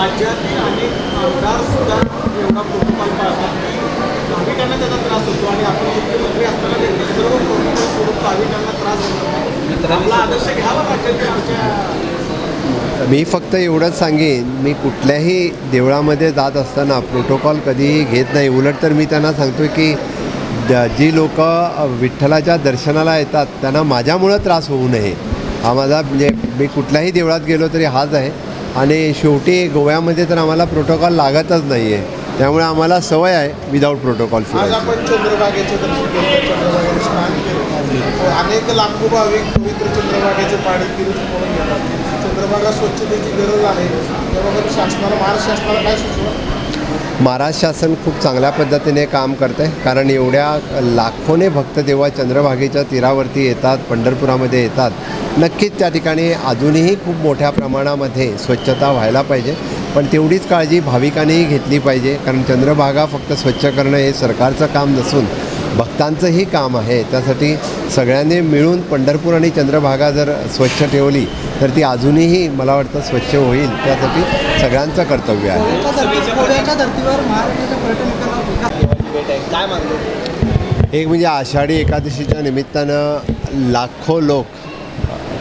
राज्यातील अनेक आमदार सुद्धा एवढा प्रोटोकॉल पाळतात की भाविकांना त्याचा त्रास होतो आणि आपण मुख्यमंत्री असताना देखील सर्व प्रोटोकॉल सोडून भाविकांना त्रास होतो आपला आदर्श घ्यावा राज्यातील आमच्या मी फक्त एवढंच सांगेन मी कुठल्याही देवळामध्ये जात असताना प्रोटोकॉल कधीही घेत नाही. उलट तर मी त्यांना सांगतो की जी लोक विठ्ठलाच्या दर्शनाला येतात त्यांना माझ्यामुळं त्रास होऊ नये. हा माझा म्हणजे मी कुठल्याही देवळात गेलो तरी हाच आहे. आणि शेवटी गोव्यामध्ये तर आम्हाला प्रोटोकॉल लागतच नाही आहे त्यामुळे आम्हाला सवय आहे विदाऊट प्रोटोकॉल आज फिरायची. आपण चंद्रभागेचे दर्शन केलं चंद्रभागेने स्नान केलं. अनेक लाखो भाविक पवित्र चंद्रभागेचे पाणी घेतात चंद्रभागा स्वच्छतेची गरज आहे. त्याबाबत शासनाला महाराष्ट्र शासनाला काय सुचवा? महाराष्ट्र शासन खूप चांगल्या पद्धतीने काम करतं आहे कारण एवढ्या लाखोने भक्त जेव्हा चंद्रभागेच्या तीरावरती येतात पंढरपुरामध्ये येतात नक्कीच त्या ठिकाणी अजूनही खूप मोठ्या प्रमाणामध्ये स्वच्छता व्हायला पाहिजे. पण तेवढीच काळजी भाविकांनीही घेतली पाहिजे. कारण चंद्रभागा फक्त स्वच्छ करणं हे सरकारचं काम नसून भक्तांचंही काम आहे. त्यासाठी सगळ्यांनी मिळून पंढरपूर आणि चंद्रभागा जर स्वच्छ ठेवली तर ती अजूनही मला वाटतं स्वच्छ होईल. त्यासाठी सगळ्यांचं कर्तव्य आहे. एक म्हणजे आषाढी एकादशीच्या निमित्तानं लाखो लोक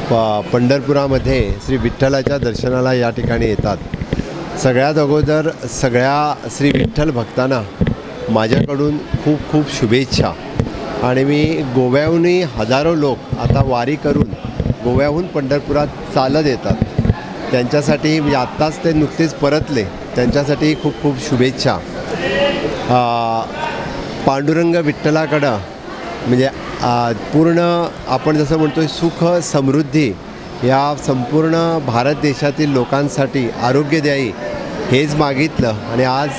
प पंढरपुरामध्ये श्री विठ्ठलाच्या दर्शनाला या ठिकाणी येतात. सगळ्यात अगोदर सगळ्या श्री विठ्ठल भक्तांना माझ्याकडून खूप खूप शुभेच्छा. आणि मी गोव्याहूनही हजारो लोक आता वारी करून गोव्याहून पंढरपुरात चालत येतात. त्यांच्यासाठी मी आत्ताच ते नुकतेच परतले. त्यांच्यासाठी खूप खूप शुभेच्छा. पांडुरंग विठ्ठलाकडं म्हणजे पूर्ण आपण जसं म्हणतो सुख समृद्धी या संपूर्ण भारत देशातील लोकांसाठी आरोग्य हेच मागितलं. आणि आज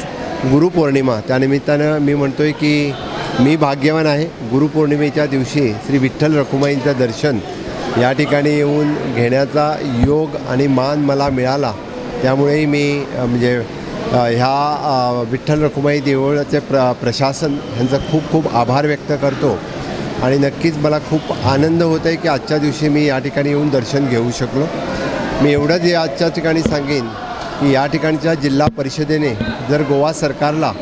गुरुपौर्णिमा. त्यानिमित्तानं मी म्हणतो आहे की मी भाग्यवान आहे. गुरुपौर्णिमेच्या दिवशी श्री विठ्ठल रखुमाईंचं दर्शन या ठिकाणी येऊन घेण्याचा योग आणि मान मला मिळाला. त्यामुळेही मी म्हणजे ह्या विठ्ठल रखुमाई देवळाचे प्र प्रशासन ह्यांचा खूप खूप आभार व्यक्त करतो. आणि नक्कीच मला खूप आनंद होत आहे की आजच्या दिवशी मी या ठिकाणी येऊन दर्शन घेऊ शकलो. मी एवढंच या आजच्या ठिकाणी सांगेन की या ठिकाणच्या जिल्हा परिषदेने जर गोवा सरकारला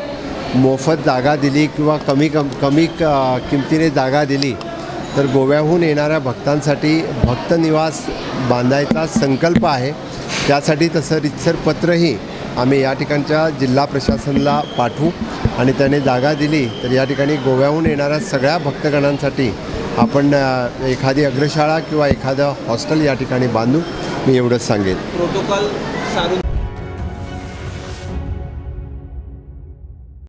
मोफत जागा दिली किंवा कमी कम कमी क किमतीने जागा दिली तर गोव्याहून येणाऱ्या भक्तांसाठी भक्त निवास बांधायचा संकल्प आहे. त्यासाठी तसं रितसर पत्रही आम्ही या ठिकाणच्या जिल्हा प्रशासनाला पाठवू आणि त्याने जागा दिली तर या ठिकाणी गोव्याहून येणाऱ्या सगळ्या भक्तगणांसाठी आपण एखादी अग्रशाळा किंवा एखादं हॉस्टेल या ठिकाणी बांधू मी एवढंच सांगेन. प्रोटोकॉल सारून